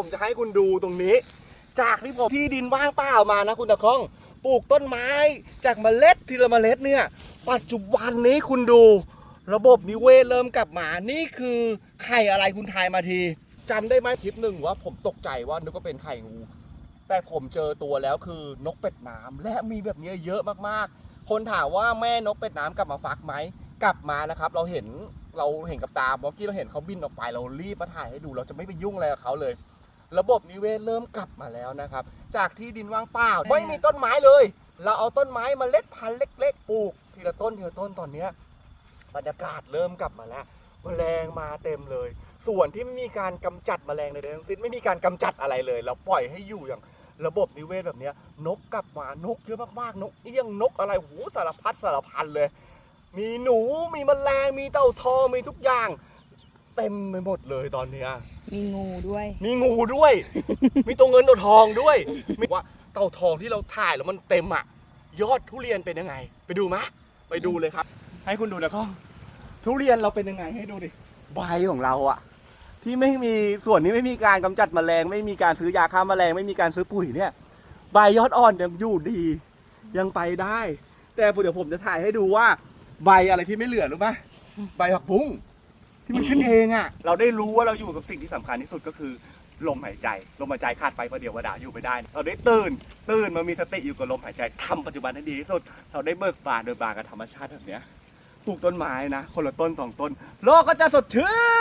ผมจะให้คุณดูตรงนี้ จากที่ผมที่ดินว่างเปล่ามานะคุณตะคองปลูกต้นไม้จากเมล็ดทีละเมล็ดเนี่ย ปัจจุบันนี้คุณดู ระบบนิเวศเริ่มกลับมา นี่คือไข่อะไรคุณทายมาทีจำได้ไหมคลิปหนึ่งว่าผมตกใจว่านึกว่าเป็นไข่งู แต่ผมเจอตัวแล้วคือนกเป็ดน้ำและมีแบบนี้เยอะมากๆ คนถามว่าแม่นกเป็ดน้ำกลับมาฟักไหมกลับมานะครับ เราเห็นเราเห็นกับตาเมื่อกี้เราเห็นเขาบินออกไปเรารีบมาถ่ายให้ดู เราจะไม่ไปยุ่งอะไรกับเขาเลย ระบบนิเวศเริ่มกลับมาแล้วนะครับ จากที่ดินว่างเปล่าไม่มีต้นไม้เลย เราเอาต้นไม้มาเล็ดพันธุ์เล็ก ๆ ปลูก ทีละต้นทีละต้นตอนเนี้ยบรรยากาศเริ่มกลับมาแล้วแมลงมาเต็มเลย ส่วนที่ไม่มีการกำจัดแมลงใดๆทั้งสิ้นไม่มีการกำจัดอะไรเลย เราปล่อยให้อยู่อย่างระบบนิเวศแบบเนี้ยนกกลับมานกเยอะมากๆ นกเอี้ยงนกอะไรหูสารพัดสารพันเลย มีหนูมีแมลงมีเต่าทองมีทุกอย่าง เต็มไปหมดเลยตอนเนี้ย มีงูด้วย มีงูด้วย มีตัวเงินตัวทองด้วย มีว่าเต่าทองที่เราถ่ายแล้วมันเต็มอะ ยอดทุเรียนเป็นยังไง ไปดูมะ ไปดูเลยครับ ให้คุณดูนะข้องทุเรียนเราเป็นยังไงให้ดูดิ ใบของเราอะ ที่ไม่มีส่วนนี้ไม่มีการกำจัดแมลง ไม่มีการซื้อยาฆ่าแมลง ไม่มีการซื้อปุ๋ยเนี่ย ใบยอดอ่อนยังอยู่ดี ยังไปได้ แต่เดี๋ยวผมจะถ่ายให้ดูว่า ใบอะไรที่ไม่เหลือรู้ไหมใบผักบุ้ง ที่มันขึ้นเองอะ เราได้รู้ว่าเราอยู่กับสิ่งที่สำคัญที่สุดก็คือ ลมหายใจ ลมหายใจขาดไปประเดี๋ยวประดาอยู่ไม่ได้ เราได้ตื่น ตื่นมามีสติอยู่กับลมหายใจทำปัจจุบันให้ดีที่สุด เราได้เบิกบานโดยบานกับธรรมชาติแบบเนี้ยปลูกต้นไม้นะ คนละต้นสองต้น โลกก็จะสดชื่น